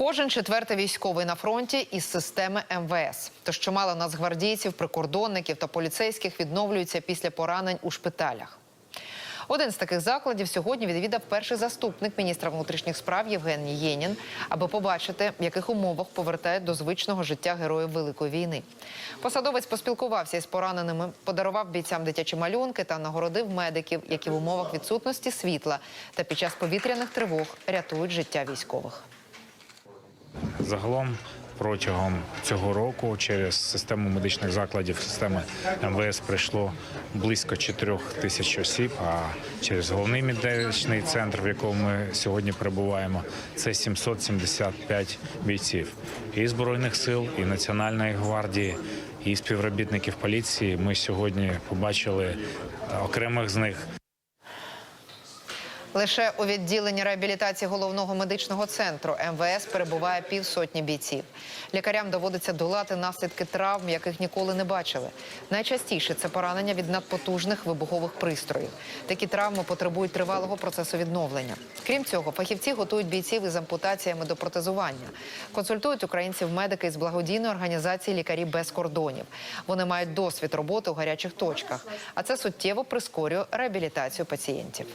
Кожен четвертий військовий на фронті із системи МВС. Тож чимало нацгвардійців, прикордонників та поліцейських відновлюються після поранень у шпиталях. Один з таких закладів сьогодні відвідав перший заступник міністра внутрішніх справ Євгеній Єнін, аби побачити, в яких умовах повертають до звичного життя героїв Великої війни. Посадовець поспілкувався із пораненими, подарував бійцям дитячі малюнки та нагородив медиків, які в умовах відсутності світла та під час повітряних тривог рятують життя військових. Загалом протягом цього року через систему медичних закладів системи МВС прийшло близько 4 тисяч осіб. А через головний медичний центр, в якому ми сьогодні перебуваємо, це 775 бійців і збройних сил, і національної гвардії, і співробітників поліції. Ми сьогодні побачили окремих з них. Лише у відділенні реабілітації головного медичного центру МВС перебуває півсотні бійців. Лікарям доводиться долати наслідки травм, яких ніколи не бачили. Найчастіше це поранення від надпотужних вибухових пристроїв. Такі травми потребують тривалого процесу відновлення. Крім цього, фахівці готують бійців із ампутаціями до протезування. Консультують українців медики з благодійної організації Лікарі без кордонів. Вони мають досвід роботи у гарячих точках, а це суттєво прискорює реабілітацію пацієнтів.